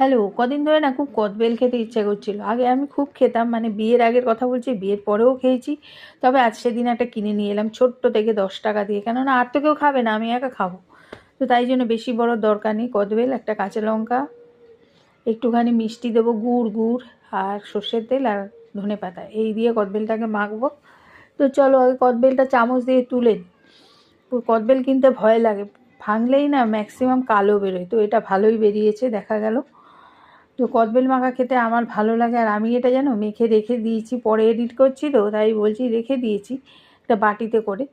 Hello, কদিন ধরে না খুব কদবেল খেতে ইচ্ছা করছিল। আগে আমি খুব খেতাম মানে বিয়ের আগের কথা বলছি, বিয়ের পরেও খেয়েছি। তবে আজ সেদিন একটা কিনে নিয়ে এলাম ছোট্ট থেকে দশ টাকা দিয়ে। কেননা আর তো কেউ খাবে না, আমি একা খাব। তো তাই জন্য বেশি বড় দরকার নেই, কদবেল, একটা কাঁচা লঙ্কা, একটুখানি মিষ্টি দেবো, গুড় গুড়, আর সর্ষের তেল আর ধনে পাতা। এই দিয়ে কদবেলটাকে মাখবো। তো চলো আগে কদবেলটা চামচ দিয়ে তুলে কদবেল কিনতে ভয় লাগে। ভাঙলেই না ম্যাক্সিমাম কালো বেরোয়। তো এটা ভালোই বেরিয়েছে, দেখা গেল। তো কদবেল মাখা খেতে আমার ভালো লাগে, আর আমি এটা জানো মেখে রেখে দিয়েছি, পরে এডিট করছি তো, তাই বলছি রেখে দিয়েছি একটা বাটিতে করে।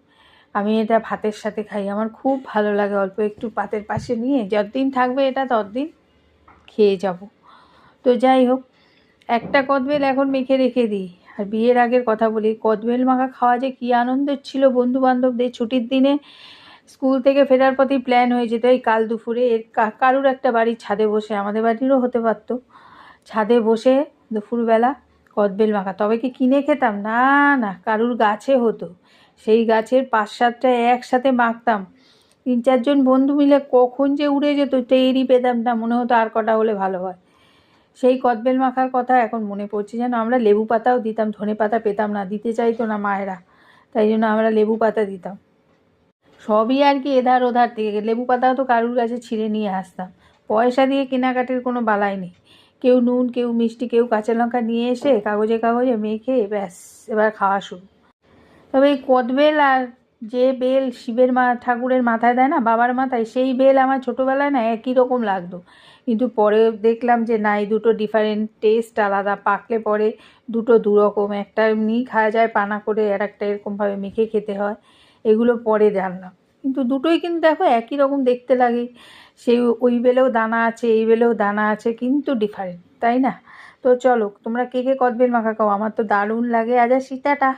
আমি এটা ভাতের সাথে খাই, আমার খুব ভালো লাগে অল্প একটু পাতের পাশে নিয়ে, যতদিন থাকবে এটা ততদিন খেয়ে যাব। তো যাই হোক, একটা কদবেল এখন মেখে রেখে দিই, আর বিয়ের আগের কথা বলি, কদবেল মাখা খাওয়া যে কী আনন্দের ছিল বন্ধু বান্ধবদের ছুটির দিনে। স্কুল থেকে ফেরার পথেই প্ল্যান হয়ে যেত এই কাল দুপুরে। এর কারুর একটা বাড়ির ছাদে বসে? আমাদের বাড়িরও হতে পারতো। ছাদে বসে দুপুরবেলা কদবেল মাখা। তবে কি কিনে খেতাম? না না, কারুর গাছে হতো। সেই গাছের পাঁচ সাতটা একসাথে মাখতাম। তিন চারজন বন্ধু মিলে কখন যে উড়ে যেত, টেরই পেতাম না। মনে হতো আর কটা হলে ভালো হয়। সেই কদবেল মাখার কথা এখন মনে পড়ছে যেন। আমরা লেবু পাতাও দিতাম, ধনে পাতা পেতাম না, দিতে চাইতো না মায়েরা। তাই জন্য আমরা লেবু পাতা দিতাম। সবই আর কি এধার ওধার থেকে। লেবু পাতাও তো কারুর কাছে ছিঁড়ে নিয়ে আসতাম। পয়সা দিয়ে কেনাকাটির কোনো বালাই নেই। কেউ নুন, কেউ মিষ্টি, কেউ কাঁচা লঙ্কা নিয়ে এসে কাগজে কাগজে মেখে ব্যাস, এবার খাওয়া শুরু। তবে এই কদবেল আর যে বেল শিবের মা, ঠাকুরের মাথায় দেয় না, বাবার মাথায়, সেই বেল আমার ছোটোবেলায় না একই রকম লাগতো। কিন্তু পরে দেখলাম যে না, এই দুটো ডিফারেন্ট টেস্ট আলাদা। পাকলে পরে দুটো দুরকম, একটা এমনি খাওয়া যায় পানা করে, আর একটা এরকমভাবে মেখে খেতে হয়। এগুলো পরে জানলাম কিন্তু দুটোই কিন্তু দেখো একই রকম দেখতে লাগে। সেই ওই বেলেও দানা আছে, এই বেলেও দানা আছে, কিন্তু ডিফারেন্ট তাই না? তো চলো, তোমরা কে কে কদবেল মাখা খাও? আমার তো দারুণ লাগে। আজ আর সীতাটা।